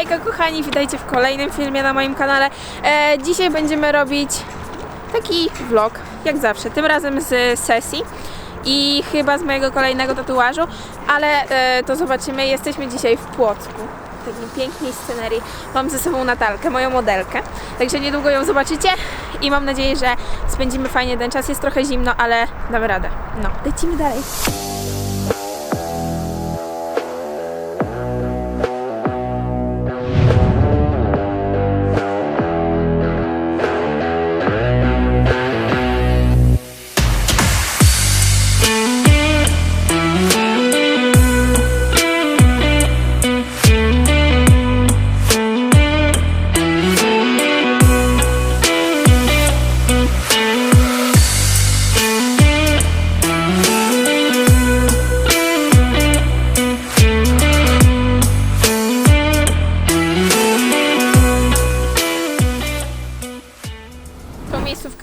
Hejka kochani, witajcie w kolejnym filmie na moim kanale. E, dzisiaj będziemy robić taki vlog, jak zawsze, tym razem z sesji i chyba z mojego kolejnego tatuażu, ale e, to zobaczymy. Jesteśmy dzisiaj w Płocku, w takiej pięknej scenerii. Mam ze sobą Natalkę, moją modelkę, także niedługo ją zobaczycie i mam nadzieję, że spędzimy fajnie ten czas. Jest trochę zimno, ale damy radę. No, lecimy dalej.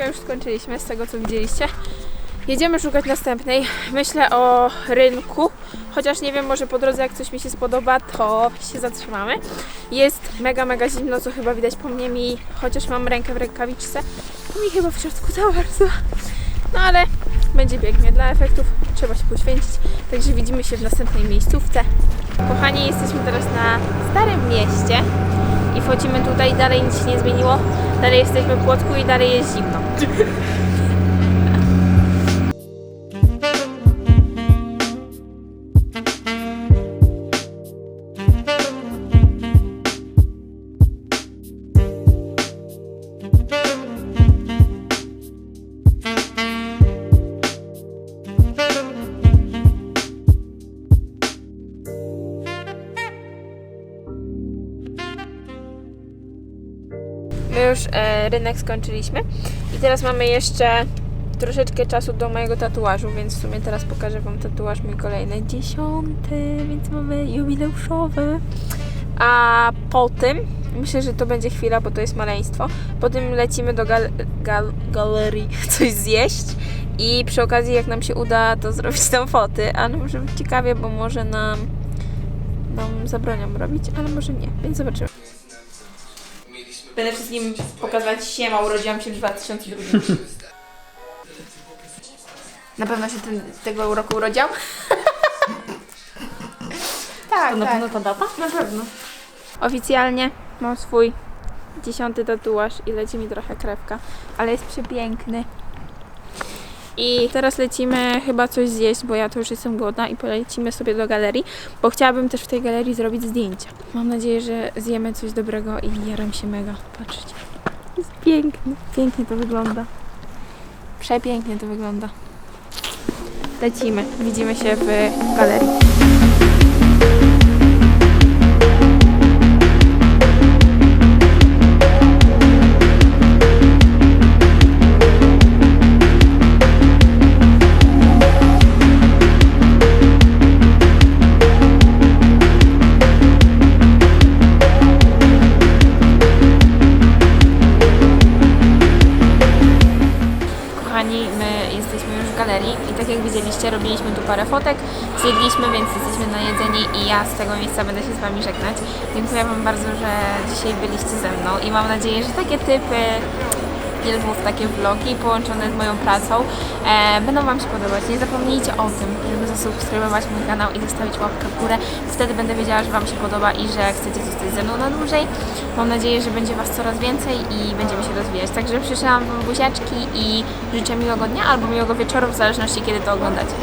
Już skończyliśmy z tego co widzieliście. Jedziemy szukać następnej. Myślę o rynku, chociaż nie wiem, może po drodze jak coś mi się spodoba, to się zatrzymamy. Jest mega, mega zimno, co chyba widać po mnie mi, chociaż mam rękę w rękawiczce, to mi chyba w środku za bardzo. No ale będzie pięknie. Dla efektów trzeba się poświęcić. Także widzimy się w następnej miejscówce. Kochani, jesteśmy teraz na Starym Mieście i wchodzimy tutaj. Dalej nic się nie zmieniło. Dalej jesteśmy w Płocku i dalej jest zimno. My już e, rynek skończyliśmy i teraz mamy jeszcze troszeczkę czasu do mojego tatuażu, więc w sumie teraz pokażę Wam tatuaż mój kolejny, dziesiąty, więc mamy jubileuszowy. A po tym, myślę, że to będzie chwila, bo to jest maleństwo, po tym lecimy do gal, gal, galerii coś zjeść i przy okazji jak nam się uda, to zrobić tam foty, ale może być ciekawie, bo może nam, nam zabronią robić, ale może nie, więc zobaczymy. Będę wszystkim pokazywać siema, urodziłam się w 2002. Na pewno się ten, tego roku urodziłam? tak, To na tak. pewno ta data? Na pewno. Oficjalnie mam swój dziesiąty tatuaż i leci mi trochę krewka, ale jest przepiękny. I teraz lecimy chyba coś zjeść, bo ja to już jestem głodna i polecimy sobie do galerii, bo chciałabym też w tej galerii zrobić zdjęcia. Mam nadzieję, że zjemy coś dobrego i jaram się mega. Patrzcie. Jest piękny. Pięknie to wygląda. Przepięknie to wygląda. Lecimy. Widzimy się w galerii. Jesteśmy już w galerii i tak jak widzieliście, robiliśmy tu parę fotek, zjedliśmy, więc jesteśmy najedzeni i ja z tego miejsca będę się z Wami żegnać. Dziękuję Wam bardzo, że dzisiaj byliście ze mną i mam nadzieję, że takie typy filmów, takie vlogi połączone z moją pracą e, będą Wam się podobać. Nie zapomnijcie o tym, żeby zasubskrybować mój kanał i zostawić łapkę w górę. Wtedy będę wiedziała, że Wam się podoba i że chcecie zostać ze mną na dłużej. Mam nadzieję, że będzie Was coraz więcej i będziemy się rozwijać. Także przyszłam Wam buziaczki i życzę miłego dnia albo miłego wieczoru, w zależności kiedy to oglądacie.